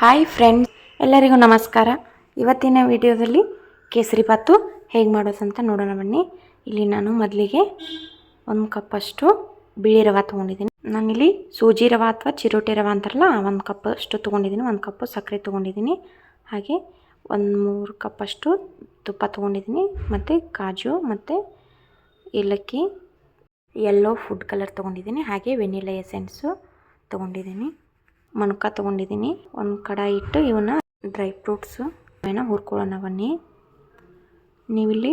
Hi friends ಎಲ್ಲರಿಗೂ ನಮಸ್ಕಾರ. ಇವತ್ತಿನ ವಿಡಿಯೋದಲ್ಲಿ ಕೇಸರಿ ಬಾತು ಹೇಗೆ ಮಾಡೋದು ಅಂತ ನೋಡೋಣ ಬನ್ನಿ. ಇಲ್ಲಿ ನಾನು ಮೊದಲಿಗೆ ಒಂದು ಕಪ್ಪಷ್ಟು ಬಿಳಿ ರವೆ ತೊಗೊಂಡಿದ್ದೀನಿ. ನಾನಿಲ್ಲಿ ಸೂಜಿ ರವೆ ಅಥವಾ ಚಿರೋಟಿ ರವೆ ಅಂತಾರಲ್ಲ ಒಂದು ಕಪ್ಪಷ್ಟು ತೊಗೊಂಡಿದ್ದೀನಿ. ಒಂದು ಕಪ್ಪು ಸಕ್ಕರೆ ತೊಗೊಂಡಿದ್ದೀನಿ. ಹಾಗೆ ಒಂದು ಮೂರು ಕಪ್ಪಷ್ಟು ತುಪ್ಪ ತೊಗೊಂಡಿದ್ದೀನಿ. ಮತ್ತು ಕಾಜು ಮತ್ತು ಏಲಕ್ಕಿ ಎಲ್ಲೋ ಫುಡ್ ಕಲರ್ ತೊಗೊಂಡಿದ್ದೀನಿ. ಹಾಗೆ ವೆನಿಲಾ ಎಸೆನ್ಸು ತೊಗೊಂಡಿದ್ದೀನಿ. ಮಣಕ ತೊಗೊಂಡಿದ್ದೀನಿ. ಒಂದು ಕಡಾಯಿ ಇಟ್ಟು ಇವನ್ನ ಡ್ರೈ ಫ್ರೂಟ್ಸು ರವೆನ ಹುರ್ಕೊಳ್ಳೋಣ ಬನ್ನಿ. ನೀವಿಲ್ಲಿ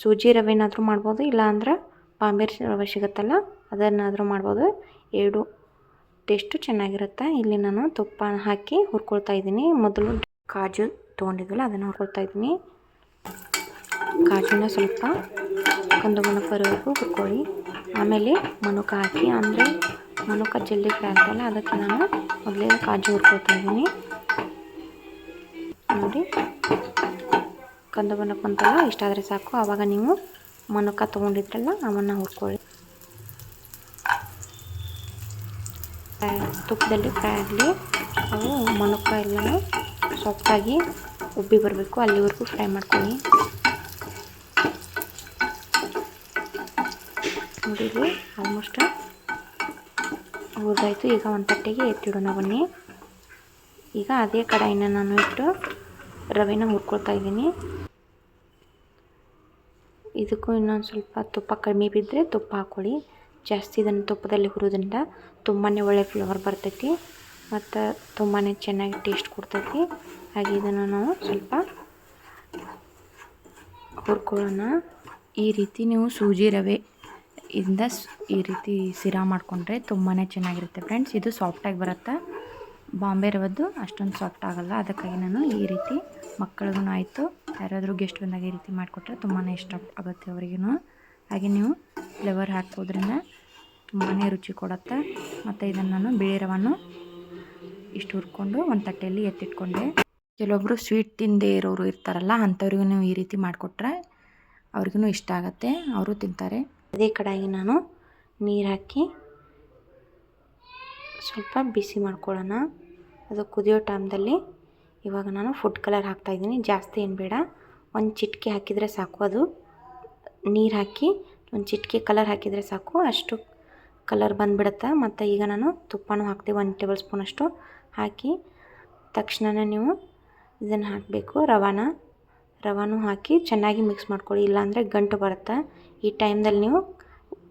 ಸೂಜಿ ರವೆನಾದರೂ ಮಾಡ್ಬೋದು, ಇಲ್ಲಾಂದ್ರೆ ಬಾಂಬೆ ರವೆ ಸಿಗುತ್ತಲ್ಲ, ಅದನ್ನಾದರೂ ಮಾಡ್ಬೋದು. ಎರಡು ಟೇಸ್ಟು ಚೆನ್ನಾಗಿರುತ್ತೆ. ಇಲ್ಲಿ ನಾನು ತುಪ್ಪ ಹಾಕಿ ಹುರ್ಕೊಳ್ತಾ ಇದ್ದೀನಿ. ಮೊದಲು ಕಾಜು ತೊಗೊಂಡಿದ್ವಲ್ಲ, ಅದನ್ನು ಹುರ್ಕೊಳ್ತಾ ಇದ್ದೀನಿ. ಕಾಜುನ ಸ್ವಲ್ಪ ಕಂದು ಮಣಕವರೆಗೂ ಹುರ್ಕೊಳ್ಳಿ. ಆಮೇಲೆ ಮನುಕ ಹಾಕಿ, ಅಂದರೆ ಮನುಕ ಜಲ್ದಿ ಫ್ರೈ ಆಗ್ತಲ್ಲ, ಅದಕ್ಕೆ ನಾನು ಮೊದಲೇ ಕಾಜು ಹುರ್ಕೊಳ್ತಾ ಇದ್ದೀನಿ. ನೋಡಿ, ಕಂದು ಬಣ್ಣಕ್ಕೆ ಬಂತಲ್ಲ, ಇಷ್ಟಾದರೆ ಸಾಕು. ಆವಾಗ ನೀವು ಮನುಕ ತೊಗೊಂಡಿದ್ರಲ್ಲ, ಅವನ್ನು ಹುರ್ಕೊಳ್ಳಿ. ತುಪ್ಪದಲ್ಲಿ ಫ್ರೈ ಆಗಲಿ ಅವು ಮನುಕ ಎಲ್ಲನೂ ಸಾಫ್ಟಾಗಿ ಉಬ್ಬಿ ಬರಬೇಕು. ಅಲ್ಲಿವರೆಗೂ ಫ್ರೈ ಮಾಡ್ಕೊಳ್ಳಿ. ನೋಡಿ ಆಲ್ಮೋಸ್ಟ್ ಹುರಿದಾಯ್ತು ಈಗ ಒಂದು ತಟ್ಟೆಗೆ ಎತ್ತಿಡೋಣ ಬನ್ನಿ. ಈಗ ಅದೇ ಕಡಾಯಿನ ನಾನು ಇಟ್ಟು ರವೆನ ಹುರ್ಕೊಳ್ತಾ ಇದ್ದೀನಿ. ಇದಕ್ಕೂ ಇನ್ನೊಂದು ಸ್ವಲ್ಪ ತುಪ್ಪ ಕಡಿಮೆ ಬಿದ್ದರೆ ತುಪ್ಪ ಹಾಕ್ಕೊಳ್ಳಿ ಜಾಸ್ತಿ ಇದನ್ನು ತುಪ್ಪದಲ್ಲಿ ಹುರಿದ್ರಿಂದ ತುಂಬಾ ಒಳ್ಳೆ ಫ್ಲೇವರ್ ಬರ್ತೈತಿ ಮತ್ತು ತುಂಬಾ ಚೆನ್ನಾಗಿ ಟೇಸ್ಟ್ ಕೊಡ್ತೈತಿ. ಹಾಗೆ ಇದನ್ನು ನಾವು ಸ್ವಲ್ಪ ಹುರ್ಕೊಳ್ಳೋಣ. ಈ ರೀತಿ ನೀವು ಸೂಜಿ ರವೆ ಇಂದ ಈ ರೀತಿ ಸಿರಾ ಮಾಡಿಕೊಂಡ್ರೆ ತುಂಬಾ ಚೆನ್ನಾಗಿರುತ್ತೆ ಫ್ರೆಂಡ್ಸ್ ಇದು ಸಾಫ್ಟಾಗಿ ಬರುತ್ತೆ. ಬಾಂಬೆ ರವದ್ದು ಅಷ್ಟೊಂದು ಸಾಫ್ಟ್ ಆಗಲ್ಲ. ಅದಕ್ಕಾಗಿ ನಾನು ಈ ರೀತಿ ಮಕ್ಕಳಿಗೂ ಆಯಿತು. ಯಾರಾದರೂ ಗೆಸ್ಟ್ ಬಂದಾಗ ಈ ರೀತಿ ಮಾಡಿಕೊಟ್ರೆ ತುಂಬಾ ಇಷ್ಟ ಆಗುತ್ತೆ ಅವರಿಗೂ ಹಾಗೆ ನೀವು ಫ್ಲೇವರ್ ಹಾಕೋದ್ರಿಂದ ತುಂಬಾ ರುಚಿ ಕೊಡುತ್ತೆ. ಮತ್ತು ಇದನ್ನು ನಾನು ಬಿಳಿ ರವನ್ನು ಇಷ್ಟು ಹುರ್ಕೊಂಡು ಒಂದು ತಟ್ಟೆಯಲ್ಲಿ ಎತ್ತಿಟ್ಕೊಂಡೆ. ಕೆಲವೊಬ್ಬರು ಸ್ವೀಟ್ ತಿಂದೇ ಇರೋರು ಇರ್ತಾರಲ್ಲ ಅಂಥವ್ರಿಗೂ ನೀವು ಈ ರೀತಿ ಮಾಡಿಕೊಟ್ರೆ ಅವ್ರಿಗೂ ಇಷ್ಟ ಆಗುತ್ತೆ. ಅವರು ತಿಂತಾರೆ. ಅದೇ ಕಡಾಯಿಗೆ ನಾನು ನೀರು ಹಾಕಿ ಸ್ವಲ್ಪ ಬಿಸಿ ಮಾಡ್ಕೊಳ್ಳೋಣ. ಅದು ಕುದಿಯೋ ಟೈಮ್ದಲ್ಲಿ ಇವಾಗ ನಾನು ಫುಡ್ ಕಲರ್ ಹಾಕ್ತಾಯಿದ್ದೀನಿ ಜಾಸ್ತಿ ಏನು ಬೇಡ. ಒಂದು ಚಿಟಿಕೆ ಹಾಕಿದರೆ ಸಾಕು ಅದು. ನೀರು ಹಾಕಿ ಒಂದು ಚಿಟಿಕೆ ಕಲರ್ ಹಾಕಿದರೆ ಸಾಕು. ಅಷ್ಟು ಕಲರ್ ಬಂದುಬಿಡುತ್ತೆ? ಮತ್ತು ಈಗ ನಾನು ತುಪ್ಪನೂ ಹಾಕ್ತೀವಿ. ಒಂದು ಟೇಬಲ್ ಸ್ಪೂನಷ್ಟು ಹಾಕಿ ತಕ್ಷಣನೇ ನೀವು ಇದನ್ನು ಹಾಕಬೇಕು. ರವಾನ, ರವಾನೂ ಹಾಕಿ ಚೆನ್ನಾಗಿ ಮಿಕ್ಸ್ ಮಾಡ್ಕೊಳ್ಳಿ. ಇಲ್ಲಾಂದರೆ ಗಂಟು ಬರುತ್ತೆ? ಈ ಟೈಮ್ದಲ್ಲಿ ನೀವು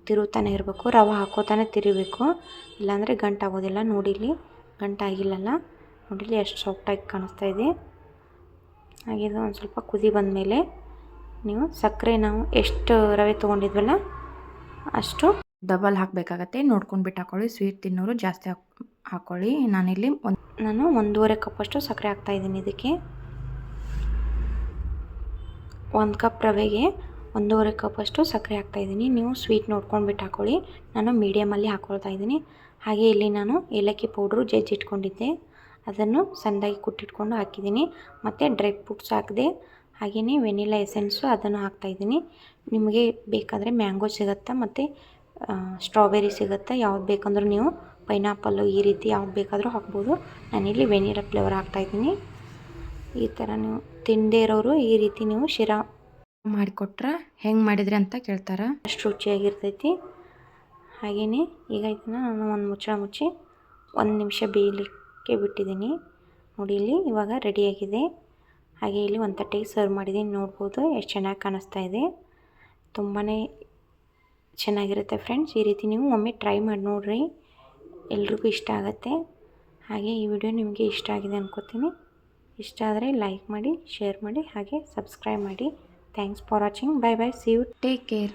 ತಿರುಗ್ತಾನೆ ಇರಬೇಕು, ರವೆ ಹಾಕೋತಾನೆ ತಿರುಗಬೇಕು ಇಲ್ಲಾಂದರೆ ಗಂಟಾಗೋದಿಲ್ಲ ನೋಡಿಲಿ ಗಂಟು ಆಗಿಲ್ಲಲ್ಲ ನೋಡಿಲಿ ಎಷ್ಟು ಸಾಫ್ಟಾಗಿ ಕಾಣಿಸ್ತಾ ಇದೆ. ಹಾಗೆ ಇದು ಒಂದು ಸ್ವಲ್ಪ ಕುದಿ ಬಂದಮೇಲೆ ನೀವು ಸಕ್ಕರೆ ನಾವು ಎಷ್ಟು ರವೆ ತೊಗೊಂಡಿದ್ವಲ್ಲ, ಅಷ್ಟು ಡಬಲ್ ಹಾಕಬೇಕಾಗತ್ತೆ. ನೋಡ್ಕೊಂಡು ಬಿಟ್ಟು ಹಾಕೊಳ್ಳಿ ಸ್ವೀಟ್ ತಿನ್ನೋರು ಜಾಸ್ತಿ ಹಾಕ್ ಹಾಕ್ಕೊಳ್ಳಿ ನಾನಿಲ್ಲಿ ಒಂದು, ನಾನು ಒಂದೂವರೆ ಕಪ್ಪಷ್ಟು ಸಕ್ಕರೆ ಹಾಕ್ತಾಯಿದ್ದೀನಿ ಇದಕ್ಕೆ. ಒಂದು ಕಪ್ ರವೆಗೆ ಒಂದೂವರೆ ಕಪ್ಪಷ್ಟು ಸಕ್ಕರೆ ಹಾಕ್ತಾಯಿದ್ದೀನಿ ನೀವು ಸ್ವೀಟ್ ನೋಡ್ಕೊಂಡು ಬಿಟ್ಟು ಹಾಕ್ಕೊಳ್ಳಿ ನಾನು ಮೀಡಿಯಮಲ್ಲಿ ಹಾಕ್ಕೊಳ್ತಾ ಇದ್ದೀನಿ. ಹಾಗೆ ಇಲ್ಲಿ ನಾನು ಏಲಕ್ಕಿ ಪೌಡ್ರು ಜಜ್ಜಿಟ್ಕೊಂಡಿದ್ದೆ. ಅದನ್ನು ಸಣ್ಣದಾಗಿ ಕುಟ್ಟಿಟ್ಕೊಂಡು ಹಾಕಿದ್ದೀನಿ. ಮತ್ತು ಡ್ರೈ ಫ್ರೂಟ್ಸ್ ಹಾಕಿದೆ, ಹಾಗೆಯೇ ವೆನಿಲಾ ಎಸೆನ್ಸು ಅದನ್ನು ಹಾಕ್ತಾಯಿದ್ದೀನಿ ನಿಮಗೆ ಬೇಕಾದರೆ ಮ್ಯಾಂಗೋ ಸಿಗುತ್ತಾ ಮತ್ತು ಸ್ಟ್ರಾಬೆರಿ ಸಿಗುತ್ತಾ, ಯಾವ್ದು ಬೇಕಂದ್ರೂ ನೀವು ಪೈನಾಪಲ್ಲು ಈ ರೀತಿ ಯಾವ್ದು ಬೇಕಾದರೂ ಹಾಕ್ಬೋದು. ನಾನಿಲ್ಲಿ ವೆನಿಲಾ ಫ್ಲೇವರ್ ಹಾಕ್ತಾಯಿದ್ದೀನಿ ಈ ಥರ ನೀವು ತಿಂದೇ ಇರೋರು ಈ ರೀತಿ ನೀವು ಶಿರಾ ಮಾಡಿಕೊಟ್ರೆ ಹೆಂಗೆ ಮಾಡಿದ್ರಿ ಅಂತ ಕೇಳ್ತಾರೆ. ಅಷ್ಟು ರುಚಿಯಾಗಿರ್ತೈತಿ. ಹಾಗೆಯೇ ಈಗ ಇದನ್ನು ನಾನು ಒಂದು ಮುಚ್ಚಳ ಮುಚ್ಚಿ ಒಂದು ನಿಮಿಷ ಬೇಯಲಿಕ್ಕೆ ಬಿಟ್ಟಿದ್ದೀನಿ ನೋಡಿ ಇಲ್ಲಿ ಇವಾಗ ರೆಡಿಯಾಗಿದೆ ಹಾಗೆ ಇಲ್ಲಿ ಒಂದು ತಟ್ಟೆಗೆ ಸರ್ವ್ ಮಾಡಿದ್ದೀನಿ ನೋಡ್ಬೋದು ಎಷ್ಟು ಚೆನ್ನಾಗಿ ಕಾಣಿಸ್ತಾ ಇದೆ. ತುಂಬಾ ಚೆನ್ನಾಗಿರುತ್ತೆ ಫ್ರೆಂಡ್ಸ್ ಈ ರೀತಿ ನೀವು ಒಮ್ಮೆ ಟ್ರೈ ಮಾಡಿ ನೋಡಿರಿ. ಎಲ್ರಿಗೂ ಇಷ್ಟ ಆಗುತ್ತೆ. ಹಾಗೆ ಈ ವಿಡಿಯೋ ನಿಮಗೆ ಇಷ್ಟ ಆಗಿದೆ ಅನ್ಕೋತೀನಿ. ಇಷ್ಟ ಆದರೆ ಲೈಕ್ ಮಾಡಿ ಶೇರ್ ಮಾಡಿ, ಹಾಗೆ ಸಬ್ಸ್ಕ್ರೈಬ್ ಮಾಡಿ. Thanks for watching. Bye bye. See you. Take care.